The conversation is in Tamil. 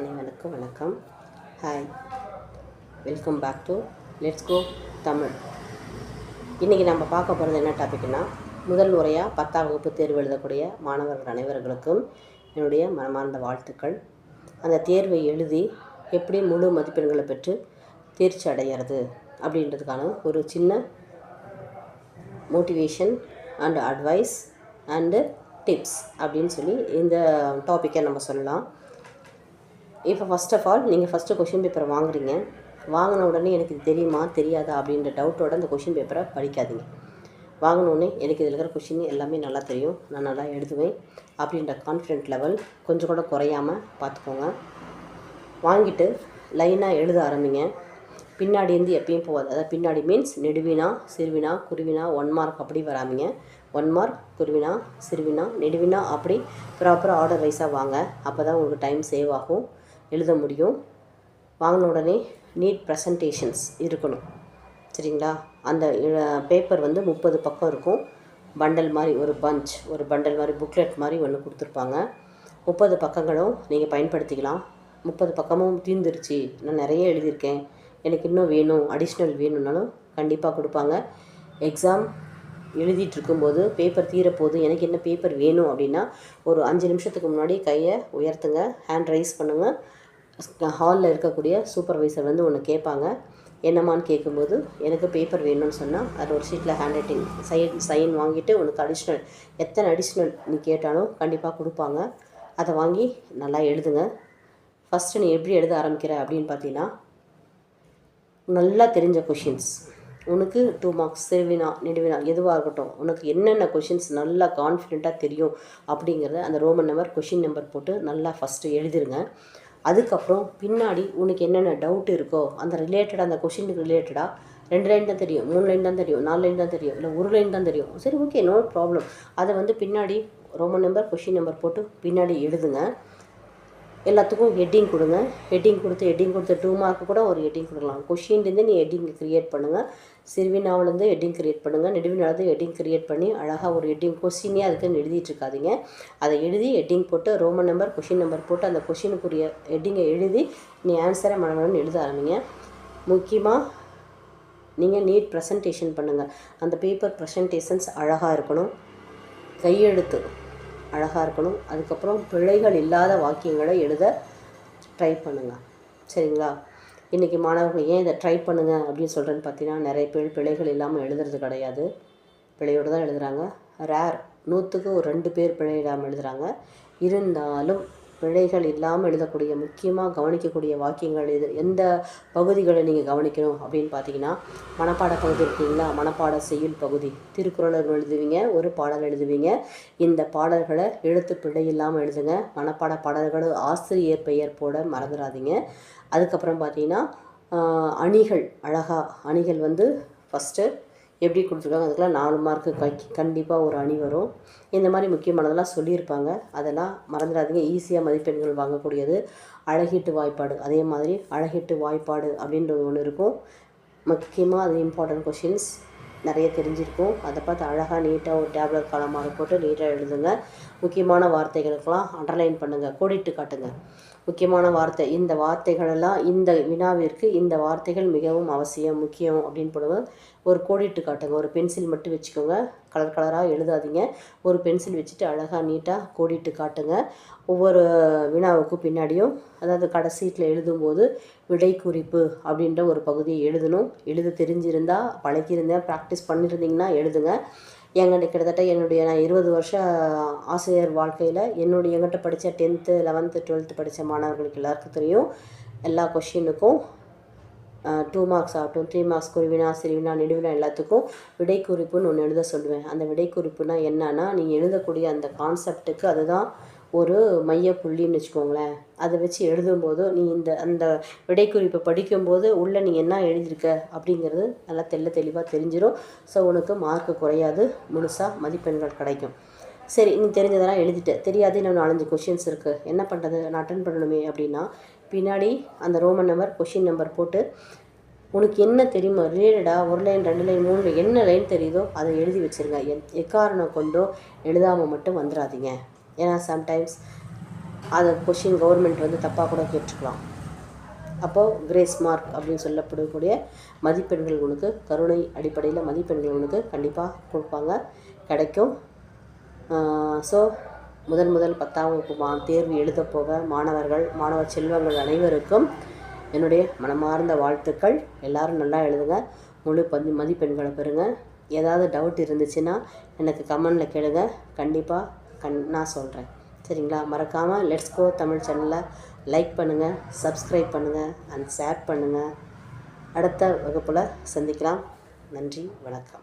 அனைவருக்கும் வணக்கம். Hi welcome back to let's go Tamil இன்றைக்கி நம்ம பார்க்க போகிறது என்ன டாபிக்னா முதல் முறையாக பத்தாம் வகுப்பு தேர்வு எழுதக்கூடிய மாணவர்கள் அனைவர்களுக்கும் என்னுடைய மனமார்ந்த வாழ்த்துக்கள். அந்த தேர்வை எழுதி எப்படி முழு மதிப்பெண்களை பெற்று தேர்ச்சி அடைகிறது அப்படின்றதுக்கான ஒரு சின்ன motivation and advice and tips அப்படின்னு சொல்லி இந்த டாப்பிக்கை நம்ம சொல்லலாம். இப்போ ஃபஸ்ட் ஆஃப் ஆல் நீங்கள் ஃபஸ்ட்டு கொஷின் பேப்பரை வாங்குறீங்க. வாங்கின உடனே எனக்கு இது தெரியுமா தெரியாதா அப்படின்ற டவுட்டோட அந்த கொஷின் பேப்பரை படிக்காதீங்க. வாங்கினோடனே எனக்கு இதில் இருக்கிற கொஷின் எல்லாமே நல்லா தெரியும். நான் நல்லா எழுதுவேன் அப்படின்ற கான்ஃபிடென்ட் லெவல் கொஞ்சம் கூட குறையாமல் பார்த்துக்கோங்க. வாங்கிட்டு லைனாக எழுத ஆரம்பிங்க. பின்னாடி இருந்து எப்பயும் போகாது. அதாவது பின்னாடி மீன்ஸ் நெடுவினா சிறுவினா குருவினா ஒன் மார்க் அப்படி வராமிங்க. ஒன் மார்க் குருவினா சிறுவினா நெடுவினா அப்படி ப்ராப்பராக ஆர்டர் வைஸாக வாங்க. அப்போ தான் உங்களுக்கு டைம் சேவ் ஆகும். எழுத முடியும். வாங்கின உடனே நீட் ப்ரெசன்டேஷன்ஸ் இருக்கணும். சரிங்களா? அந்த பேப்பர் வந்து முப்பது பக்கம் இருக்கும். பண்டல் மாதிரி ஒரு பஞ்ச் ஒரு பண்டல் மாதிரி புக்லெட் மாதிரி ஒன்று கொடுத்துருப்பாங்க. முப்பது பக்கங்களும் நீங்கள் பயன்படுத்திக்கலாம். முப்பது பக்கமும் தீர்ந்துருச்சு. நான் நிறைய எழுதியிருக்கேன். எனக்கு இன்னும் வேணும் அடிஷ்னல் வேணும்னாலும் கண்டிப்பாக கொடுப்பாங்க. எக்ஸாம் எழுதிட்டு இருக்கும்போது பேப்பர் தீரப்போகுது எனக்கு என்ன பேப்பர் வேணும் அப்படின்னா ஒரு அஞ்சு நிமிஷத்துக்கு முன்னாடி கையை உயர்த்துங்க ஹேண்ட் ரைஸ் பண்ணுங்கள் ஹாலில் இருக்கக்கூடிய சூப்பர்வைசர் வந்து ஒன்று கேட்பாங்க என்னம்மான்னு கேட்கும்போது எனக்கு பேப்பர் வேணும்னு சொன்னால் அது ஒரு ஷீட்டில் ஹேண்ட் ரைட்டிங் சைன் சைன் வாங்கிட்டு உனக்கு அடிஷ்னல் எத்தனை அடிஷ்னல் நீ கேட்டாலும் கண்டிப்பாக கொடுப்பாங்க. அதை வாங்கி நல்லா எழுதுங்க. ஃபஸ்ட்டு நீ எப்படி எழுத ஆரம்பிக்கிற அப்படின்னு பார்த்தீங்கன்னா நல்லா தெரிஞ்ச கொஷின்ஸ் உனக்கு டூ மார்க்ஸ் சிறுவினா நெடுவினா எதுவாக இருக்கட்டும் உனக்கு என்னென்ன கொஷின்ஸ் நல்லா கான்ஃபிடெண்ட்டாக தெரியும் அப்படிங்கிறத அந்த ரோமன் நம்பர் கொஷின் நம்பர் போட்டு நல்லா ஃபஸ்ட்டு எழுதிருங்க. அதுக்கப்புறம் பின்னாடி உனக்கு என்னென்ன டவுட் இருக்கோ அந்த ரிலேட்டடாக அந்த கொஷினுக்கு ரிலேட்டடாக ரெண்டு லைன் தான் தெரியும் மூணு லைன் தான் தெரியும் நாலு லைன் தான் தெரியும் இல்லை ஒரு லைன் தான் தெரியும். சரி ஓகே நோ ப்ராப்ளம் அதை வந்து பின்னாடி ரோமன் நம்பர் கொஷின் நம்பர் போட்டு பின்னாடி எழுதுங்க. எல்லாத்துக்கும் ஹெட்டிங் கொடுங்க. ஹெட்டிங் கொடுத்து ஹெட்டிங் கொடுத்து டூ மார்க்கு கூட ஒரு ஹெட்டிங் கொடுக்கலாம். கொஷின்லேருந்து நீ ஹெட்டிங் க்ரியேட் பண்ணுங்கள் சிறுவினாவிலேருந்து ஹெட்டிங் க்ரியேட் பண்ணுங்கள் நெடுவினாலேருந்து ஹெட்டிங் க்ரியேட் பண்ணி அழகாக ஒரு ஹெட்டிங் கொஷினே அதுக்குன்னு எழுதிட்டுருக்காதீங்க அதை எழுதி ஹெட்டிங் போட்டு ரோமன் நம்பர் கொஷின் நம்பர் போட்டு அந்த கொஷினுக்குரிய ஹெட்டிங்கை எழுதி நீ ஆன்சரை மனமனு எழுத ஆரம்பிங்க. முக்கியமாக நீங்கள் நீட் ப்ரெசன்டேஷன் பண்ணுங்கள் அந்த பேப்பர் ப்ரெசன்டேஷன்ஸ் அழகாக இருக்கணும். கையெழுத்து. அழகாக இருக்கணும். அதுக்கப்புறம் பிழைகள் இல்லாத வாக்கியங்களை எழுத ட்ரை பண்ணுங்கள் சரிங்களா? இன்றைக்கி மாணவர்கள் ஏன் இதை ட்ரை பண்ணுங்கள் அப்படின்னு சொல்கிறேன்னு பார்த்தீங்கன்னா நிறைய பேர் பிழைகள் இல்லாமல் எழுதுறது கிடையாது. பிழையோடு தான் எழுதுகிறாங்க ரேர் நூற்றுக்கு ஒரு ரெண்டு பேர் பிழை இல்லாமல் எழுதுகிறாங்க இருந்தாலும் பிழைகள் இல்லாமல் எழுதக்கூடிய முக்கியமாக கவனிக்கக்கூடிய வாக்கியங்கள் இது. எந்த பகுதிகளை நீங்கள் கவனிக்கணும் அப்படின்னு பார்த்தீங்கன்னா மனப்பாட பகுதி இருக்கீங்களா மனப்பாட செய்யுள் பகுதி. திருக்குறள் எழுதுவீங்க ஒரு பாடல் எழுதுவீங்க. இந்த பாடல்களை எழுத்து பிழை இல்லாமல் எழுதுங்க. மனப்பாட பாடல்கள் ஆசிரியர் பெயர் போட மறந்துடாதீங்க அதுக்கப்புறம் பார்த்தீங்கன்னா அணிகள். அழகாக அணிகள் வந்து ஃபஸ்ட்டு எப்படி கொடுத்துருக்காங்க அதுக்கெல்லாம் நாலு மார்க்கு கை கண்டிப்பாக ஒரு அணி வரும். இந்த மாதிரி முக்கியமானதெல்லாம் சொல்லியிருப்பாங்க. அதெல்லாம் மறந்துடாதீங்க. ஈஸியாக மதிப்பெண்கள் வாங்கக்கூடியது அழகிட்டு வாய்ப்பாடு. அதே மாதிரி அழகிட்டு வாய்ப்பாடு அப்படின்றது ஒன்று இருக்கும். முக்கியமாக அது இம்பார்ட்டன்ட் கொஷின்ஸ் நிறைய தெரிஞ்சிருக்கும். அதை பார்த்து அழகாக நீட்டாக ஒரு டேப்லெட் காலமாக போட்டு நீட்டாக எழுதுங்க. முக்கியமான வார்த்தைகளுக்கெல்லாம் அண்டர்லைன் பண்ணுங்கள் கோடிட்டு காட்டுங்க. முக்கியமான வார்த்தை. இந்த வார்த்தைகளெல்லாம் இந்த வினாவிற்கு இந்த வார்த்தைகள் மிகவும் அவசியம் முக்கியம் அப்படின்னு போடுவோம் ஒரு கோடிட்டு காட்டுங்க. ஒரு பென்சில் மட்டும் வச்சுக்கோங்க. கலர் கலராக எழுதாதீங்க. ஒரு பென்சில் வச்சுட்டு அழகாக நீட்டாக கோடிட்டு காட்டுங்க. ஒவ்வொரு வினாவுக்கும் பின்னாடியும் அதாவது கடைசீட்டில் எழுதும்போது விடை குறிப்பு அப்படின்ற ஒரு பகுதியை எழுதணும். எழுத தெரிஞ்சிருந்தால் பழகியிருந்தேன் ப்ராக்டிஸ் பண்ணியிருந்தீங்கன்னா எழுதுங்க. எங்கிட்ட கிட்டத்தட்ட என்னுடைய நான் இருபது வருஷம் ஆசிரியர் வாழ்க்கையில் என்னுடைய எங்கிட்ட படித்த டென்த்து லெவன்த்து டுவெல்த்து படித்த மாணவர்களுக்கு எல்லாருக்கும் தெரியும். எல்லா கொஷினுக்கும் டூ மார்க்ஸ் ஆகட்டும் த்ரீ மார்க்ஸ் குருவினா சிறுவினா நெடுவினா எல்லாத்துக்கும் விடை குறிப்புன்னு ஒன்று எழுத சொல்லுவேன். அந்த விடை குறிப்புனா என்னன்னா நீங்கள் எழுதக்கூடிய அந்த கான்செப்ட்டுக்கு அதுதான் ஒரு மைய புள்ளின்னு வச்சுக்கோங்களேன். அதை வச்சு எழுதும்போது நீ இந்த அந்த விடைக்குறிப்பை படிக்கும்போது உள்ளே நீ என்ன எழுதியிருக்க அப்படிங்கிறது நல்லா தெல்ல தெளிவாக தெரிஞ்சிடும் ஸோ உனக்கு மார்க்கு குறையாது. முழுசாக மதிப்பெண்கள் கிடைக்கும். சரி நீ தெரிஞ்சதெல்லாம் எழுதிட்ட. தெரியாது இன்னும் நாலஞ்சு கொஷின்ஸ் இருக்குது என்ன பண்ணுறது நான் அட்டன் பண்ணணுமே அப்படின்னா பின்னாடி அந்த ரோமன் நம்பர் கொஷின் நம்பர் போட்டு உனக்கு என்ன தெரியுமா? ரிலேட்டடாக ஒரு லைன் ரெண்டு லைன் மூணு லைன் என்ன லைன் தெரியுதோ அதை எழுதி வச்சுருங்க. எ எக்காரணம் கொண்டோ எழுதாமல் மட்டும் வந்துடாதீங்க ஏன்னா சம்டைம்ஸ் அதை கொஷின் கவர்மெண்ட் வந்து தப்பாக கூட கேட்டுக்கலாம். அப்போது கிரேஸ் மார்க் அப்படின்னு சொல்லப்படக்கூடிய மதிப்பெண்கள் உனக்கு கருணை அடிப்படையில் மதிப்பெண்கள் உனக்கு கண்டிப்பாக கொடுப்பாங்க. கிடைக்கும். ஸோ முதல் முதல் பத்தாம் வகுப்பு மா தேர்வு எழுதப்போக மாணவர்கள் மாணவ செல்வங்கள் அனைவருக்கும் என்னுடைய மனமார்ந்த வாழ்த்துக்கள். எல்லாரும் நல்லா எழுதுங்க. முழு பதி மதிப்பெண்களை பெறுங்க. ஏதாவது டவுட் இருந்துச்சுன்னா எனக்கு கமெண்டில் கேளுங்க. கண்டிப்பாக கண் நான் சொல்கிறேன் சரிங்களா? மறக்காமல் லெட்ஸ் கோ தமிழ் சேனலை லைக் பண்ணுங்கள் சப்ஸ்கிரைப் பண்ணுங்கள் அண்ட் ஷேர் பண்ணுங்கள் அடுத்த வகுப்பில் சந்திக்கலாம். நன்றி வணக்கம்.